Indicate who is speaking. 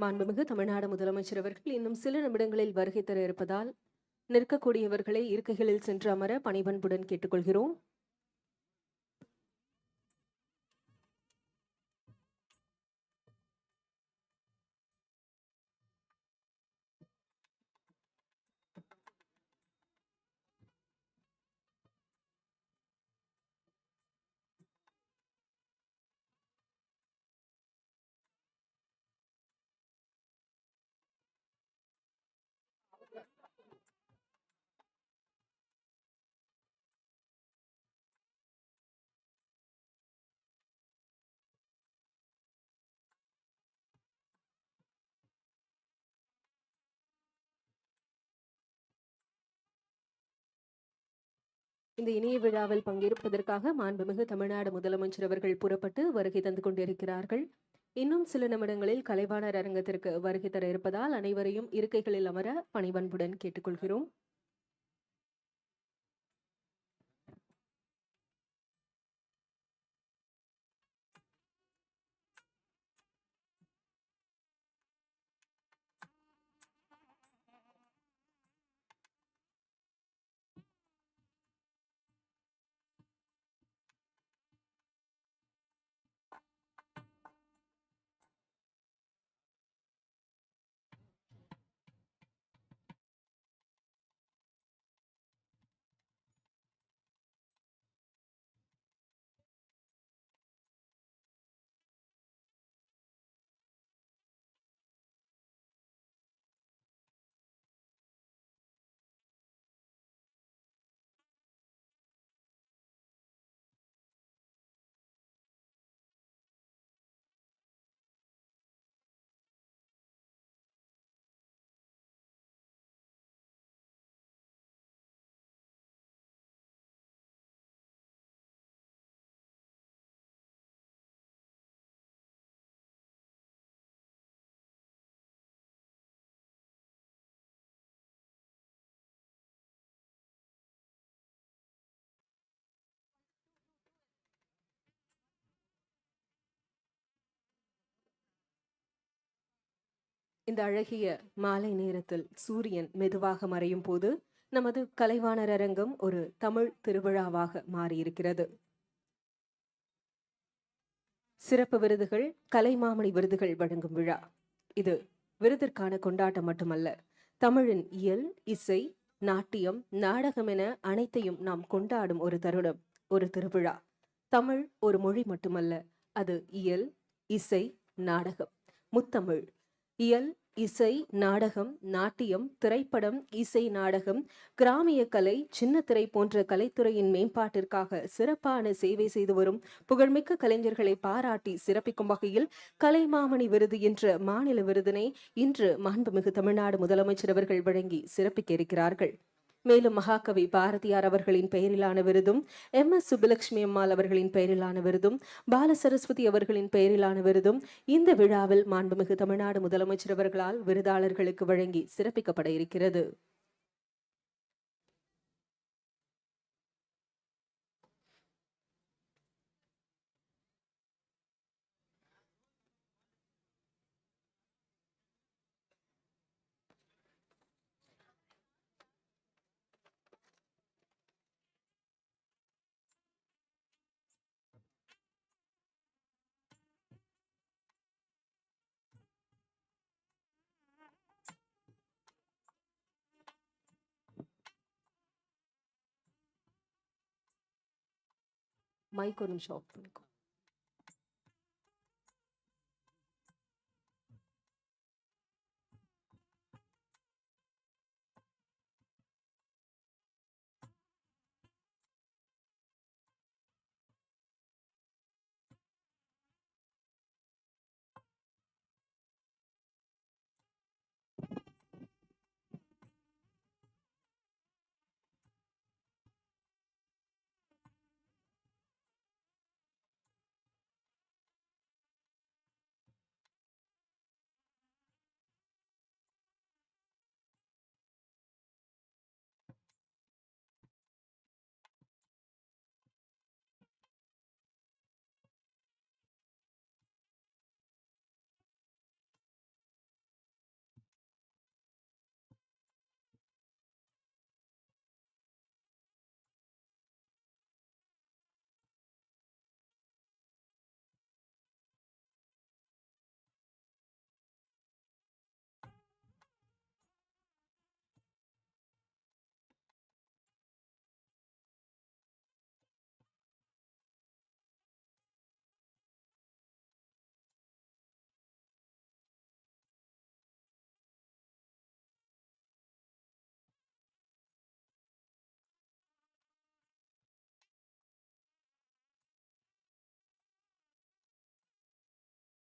Speaker 1: மாண்புமிகு தமிழ்நாடு முதலமைச்சர் அவர்கள் இன்னும் சில நிமிடங்களில் வருகை தர இருப்பதால் நிற்கக்கூடியவர்களை இருக்கைகளில் சென்று அமர பணிபண்புடன் கேட்டுக்கொள்கிறோம். இந்த இணைய விழாவில் பங்கேற்பதற்காக மாண்புமிகு தமிழ்நாடு முதலமைச்சர் அவர்கள் புறப்பட்டு வருகை தந்து கொண்டிருக்கிறார்கள். இன்னும் சில நிமிடங்களில் கலைவாணர் அரங்கத்திற்கு வருகை தர இருப்பதால் அனைவரையும் இருக்கைகளில் அமர பணிவன்புடன் கேட்டுக்கொள்கிறோம். இந்த அழகிய மாலை நேரத்தில் சூரியன் மெதுவாக மறையும் போது நமது கலைவாணர் அரங்கம் ஒரு தமிழ் திருவிழாவாக மாறியிருக்கிறது. சிறப்பு விருதுகள் கலைமாமணி விருதுகள் வழங்கும் விழா. இது விருதிற்கான கொண்டாட்டம் மட்டுமல்ல தமிழின் இயல் இசை நாட்டியம் நாடகம் என அனைத்தையும் நாம் கொண்டாடும் ஒரு தருணம் ஒரு திருவிழா. தமிழ் ஒரு மொழி மட்டுமல்ல அது இயல் இசை நாடகம் முத்தமிழ் இயல் இசை நாடகம் நாட்டியம் திரைப்படம் இசை நாடகம் கிராமிய கலை சின்னத்திரை போன்ற கலைத்துறையின் மேம்பாட்டிற்காக சிறப்பான சேவை செய்து வரும் புகழ்மிக்க கலைஞர்களை பாராட்டி சிறப்பிக்கும் வகையில் கலைமாமணி விருது என்ற மாநில விருதினை இன்று மாண்புமிகு தமிழ்நாடு முதலமைச்சர் அவர்கள் வழங்கி சிறப்பிக்க இருக்கிறார்கள். மேலும் மகாகவி பாரதியார் அவர்களின் பெயரிலான விருதும் எம். எஸ். சுப்புலட்சுமி அம்மாள் அவர்களின் பெயரிலான விருதும் பால சரஸ்வதி அவர்களின் பெயரிலான விருதும் இந்த விழாவில் மாண்புமிகு தமிழ்நாடு முதலமைச்சர் அவர்களால் விருதாளர்களுக்கு வழங்கி சிறப்பிக்கப்பட இருக்கிறது. மைக் ஒரு நிமிஷம் ஆஃப் பண்ணிக்கோ.